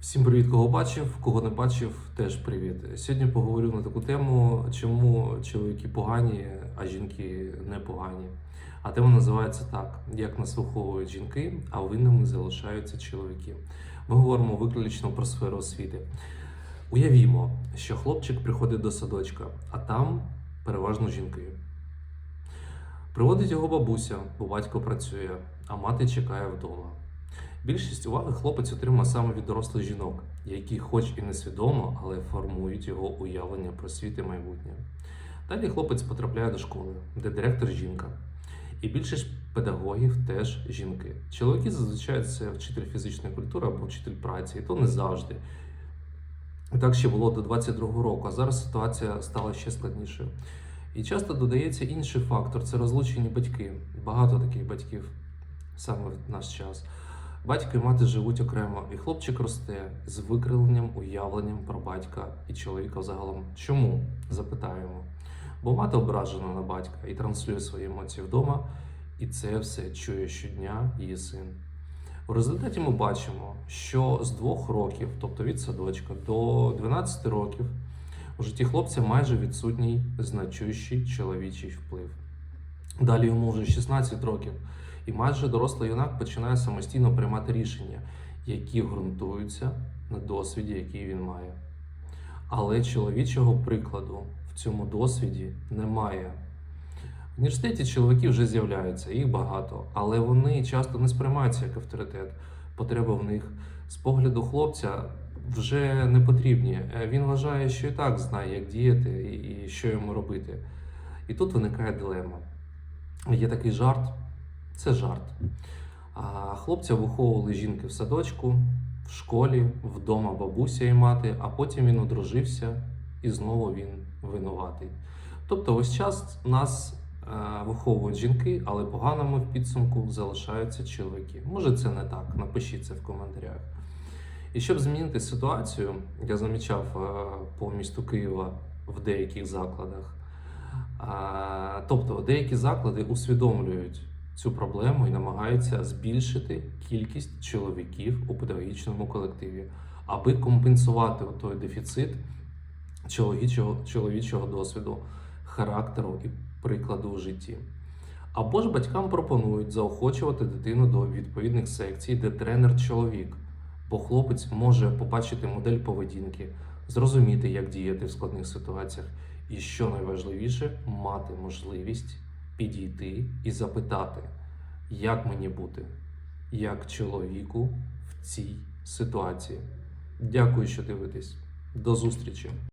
Всім привіт, кого бачив, кого не бачив, теж привіт. Сьогодні поговорю на таку тему, чому чоловіки погані, а жінки не погані. А тема називається так: як нас виховують жінки, а винними залишаються чоловіки. Ми говоримо виключно про сферу освіти. Уявімо, що хлопчик приходить до садочка, а там переважно жінки. Приводить його бабуся, бо батько працює, а мати чекає вдома. Більшість уваги хлопець отримує саме від дорослих жінок, які, хоч і несвідомо, але формують його уявлення про світ і майбутнє. Далі хлопець потрапляє до школи, де директор жінка. І більшість педагогів теж жінки. Чоловіки зазвичай це вчитель фізичної культури або вчитель праці, і то не завжди. Так ще було до 22-го року, а зараз ситуація стала ще складнішою. І часто додається інший фактор це розлучені батьки. Багато таких батьків саме в наш час. Батько і мати живуть окремо, і хлопчик росте з викривленням, уявленням про батька і чоловіка взагалом. Чому? Запитаємо. Бо мати ображена на батька і транслює свої емоції вдома, і це все чує щодня її син. У результаті ми бачимо, що з двох років, тобто від садочка до 12 років, у житті хлопця майже відсутній значущий чоловічий вплив. Далі йому вже 16 років, і майже дорослий юнак починає самостійно приймати рішення, які ґрунтуються на досвіді, який він має. Але чоловічого прикладу в цьому досвіді немає. В університеті чоловіки вже з'являються, їх багато, але вони часто не сприймаються як авторитет. Потреби в них з погляду хлопця вже не потрібні. Е, Він вважає, що і так знає, як діяти і що йому робити. І тут виникає дилема. Є такий жарт, це жарт. А хлопця виховували жінки в садочку, в школі, вдома бабуся і мати, а потім він одружився і знову він винуватий. Тобто, ось час нас е, виховують жінки, але поганими в підсумку залишаються чоловіки. Може, це не так. Напишіть це в коментарях. І щоб змінити ситуацію, я замічав е, по місту Києва в деяких закладах. Тобто деякі заклади усвідомлюють цю проблему і намагаються збільшити кількість чоловіків у педагогічному колективі, аби компенсувати той дефіцит чоловічого, чоловічого досвіду, характеру і прикладу в житті. Або ж батькам пропонують заохочувати дитину до відповідних секцій, де тренер чоловік, бо хлопець може побачити модель поведінки, зрозуміти, як діяти в складних ситуаціях, і що найважливіше, мати можливість підійти і запитати, як мені бути, як чоловіку в цій ситуації. Дякую, що дивитесь. До зустрічі!